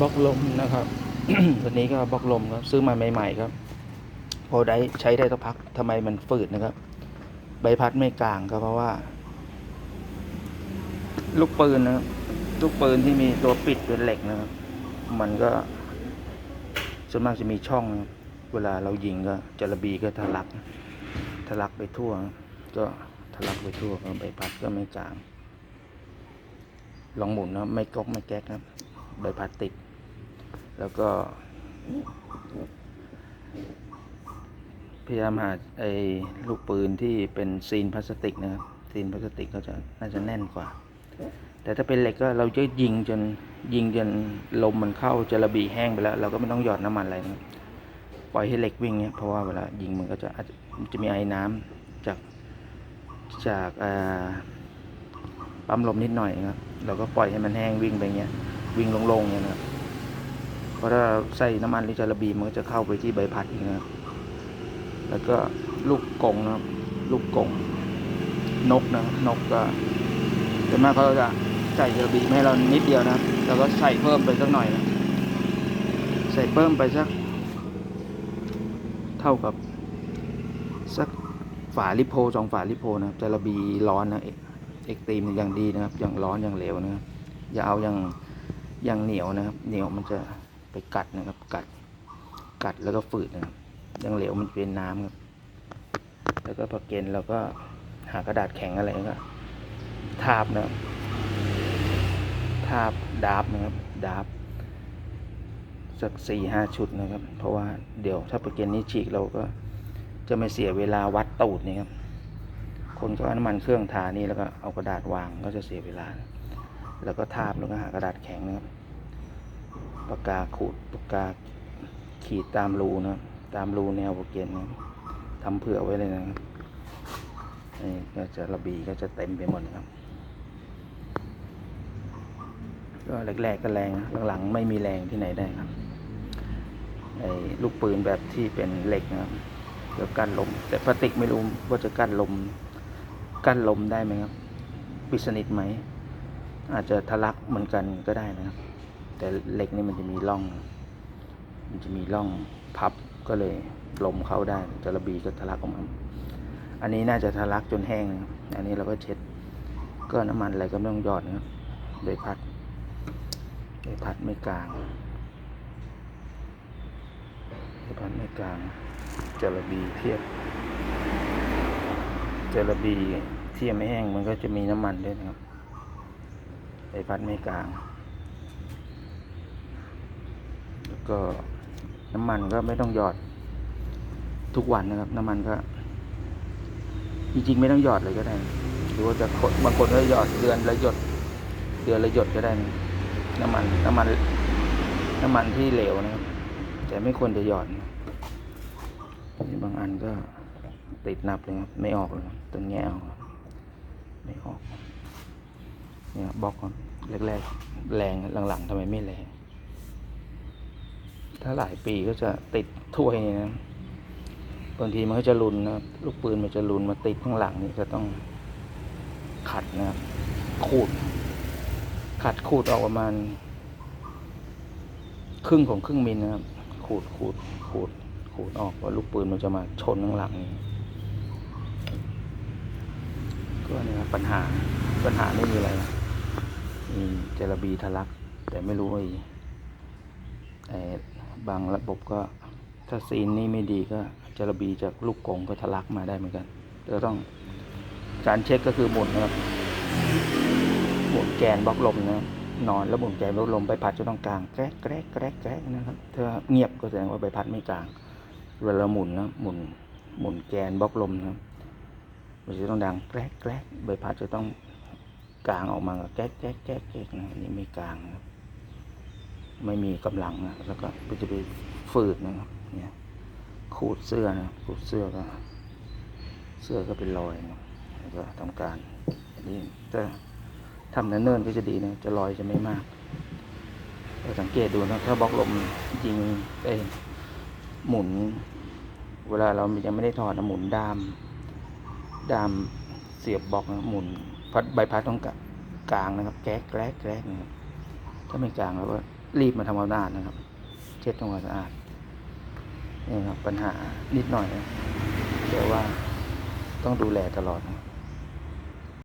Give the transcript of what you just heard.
บล็อกลมนะครับตัวนี้ก็บล็อกลมครับซื้อมาใหม่ ๆ ครับ พอได้ใช้ได้สักพักทำไมมันฝืดนะครับ ใบพัดไม่กลางก็เพราะว่า ลูกปืนนะครับลูกปืนที่มีตัวปิดเป็นเหล็กนะครับ มันก็ส่วนมากจะมีช่องนะเวลาเรายิงก็จะระบีก็ทะลัก ทะลักไปทั่ว ก็ทะลักไปทั่วใบพัดก็ไม่กลางลองหมุนนะไม่ก๊อกไม่แก๊กครับ ใบพัดติดแล้วก็พยายามหาไอ้ลูกปืนที่เป็นซีนพลาสติกนะครับซีนพลาสติกก็จะน่าจะแน่นกว่า แต่ถ้าเป็นเหล็กก็เราจะยิงจนยิงจนลมมันเข้าจะระบีแห้งไปแล้ว เราก็ไม่ต้องหยอดน้ำมันอะไรนะปล่อยให้เหล็กวิ่งเนี่ยเพราะว่าเวลายิงมันก็จะอาจจะมีไอ้น้ำจากจากปั๊มลมนิดหน่อยนะครับเราก็ปล่อยให้มันแห้งวิ่งไปเงี้ย วิ่งล่งๆเนี่ยนะเพราะถ้าใส่น้ำมันหรือจระบีมันก็จะเข้าไปที่ใบพัดอีกนะแล้วก็ลูกกงนะลูกกงนกนะนกก็ส่วนมากเขาจะใส่ระบีให้เรานิดเดียวนะครับแล้วก็ใส่เพิ่มไปสักหน่อยนะใส่เพิ่มไปสัก เท่ากับ สักฝาลิโพสองฝาลิโพนะครับจระบีร้อนนะเอกเอกตีมอย่างดีนะครับ อย่างร้อนอย่างเหลวนะอย่าเอาอย่าง ย่างเหนียวนะครับ เหนียวมันจะไปกัดนะครับ กัด กัดแล้วก็ฝืดนะครับอย่างเหลวมันเป็นน้ำครับ แล้วก็พอเกณฑ์เราก็หากระดาษแข็งอะไรก็ทาบนะครับทาบดาบนะครับ ดาบสักสี่ห้าชุดนะครับ เพราะว่าเดี๋ยวถ้าโปรแกรมนี้ฉีกเราก็จะไม่เสียเวลาวัดตูดนี่ครับ คนก็เอาน้ำมันเครื่องทานี่แล้วก็เอากระดาษวางก็จะเสียเวลา แล้วก็ทาบแล้วก็หากระดาษแข็งนะครับปากกาขูดปากกาขีดตามรูนะตามรูแนวโปรแกรมนะทำเผื่อไว้เลยนะครับนี่ก็จะระบีก็จะเต็มไปหมดนะครับ ก็แรกๆก็แรงหลังๆไม่มีแรงที่ไหนได้ครับไอ้ลูกปืนแบบที่เป็นเหล็กนะครับจะกั้นลม แต่พลาสติกไม่รู้ว่าจะกั้นลมกั้นลมได้ไหมครับ ปิดสนิทไหม อาจจะทะลักเหมือนกันก็ได้นะครับ แต่เหล็กนี่มันจะมีร่อง มันจะมีร่องพับก็เลยลมเข้าได้จระบีก็ทะลักออกมาอันนี้น่าจะทะลักจนแห้งนะอันนี้เราก็เช็ดก็น้ำมันอะไรก็ไม่ต้องหยอดนะครับโดยพัดใบพัดไม่กลางใบพัดไม่กลางจระบีเทียบจระบีเทียบไม่แห้งมันก็จะมีน้ำมันด้วยนะครับ ใบพัดไม่กลาง แล้วก็น้ำมันก็ไม่ต้องหยอดทุกวันนะครับ น้ำมันก็ จริงๆไม่ต้องหยอดเลยก็ได้หรือว่าจะคนบางคนก็หยอดเดือนละหยดเดือนละหยดก็ได้นะน้ำมันน้ำมันน้ำมันที่เหลวนะครับ แต่ไม่ควรจะหยอดนะนี่บางอันก็ติดนับเลยครับ ไม่ออกเลยครับต้องแงะเอาไม่ออก เนี่ยบล็อกก่อนแรกๆแรงหลังๆทำไมไม่แรง ถ้าหลายปีก็จะติดถ้วยนี่นะบางทีมันก็จะรุนนะลูกปืนมันจะรุนมาติดข้างหลังนี่จะต้องขัดนะครับขูด ขัดขูดออกประมาณ ครึ่งของครึ่งมิลนะครับขูดขูดขูดขูดออกว่าลูกปืนมันจะมาชนข้างหลังนี่ก็เนี่ยครับปัญหาปัญหาไม่มีอะไรนะ มีเจระบีทะลัก แต่ไม่รู้ไอ้ไอ้บางระบบก็ถ้าซีนนี่ไม่ดีก็เจระบีจากลูกกงก็ทะลักมาได้เหมือนกันก็ต้องการเช็คก็คือหมุนนะครับหมุนแกนบล็อกลมนะนอนแล้วหมุนแกนบล็อกลมใบพัดจะต้องกลางแกรกแกรกแกรกแกรกนะครับถ้าเงียบก็แสดงว่าใบพัดไม่กลางเวลาหมุนนะหมุนหมุนแกนบล็อกลมนะครับมันจะต้องดังแกรกแกรกใบพัดจะต้อง กลางออกมาก็แกรกแกรกแกรกแกรกนะนี่ไม่กลางนะครับไม่มีกำลังนะแล้วก็จะไปฝืดนะครับเนี่ยขูดเสื้อนะขูดเสื้อก็เสื้อก็เป็นรอยนะแล้วก็ทำการนนี้ถ้าทำเนิ่นๆก็จะดีนะจะลอยจะไม่มากเราสังเกตดูนะถ้าบล็อกลมจริงเอ้ยหมุน เวลาเรายังไม่ได้ถอดนะหมุนด้ามด้ามเสียบบล็อกนะหมุน พัดใบพัดต้องกลางนะครับ แก๊กแกรกแกรกนะครับถ้าไม่กลางเราก็รีบมาทำความสะอาดนะครับ เช็ดทำความสะอาดนี่ครับปัญหานิดหน่อยนะแต่ว่าต้องดูแลตลอดนะ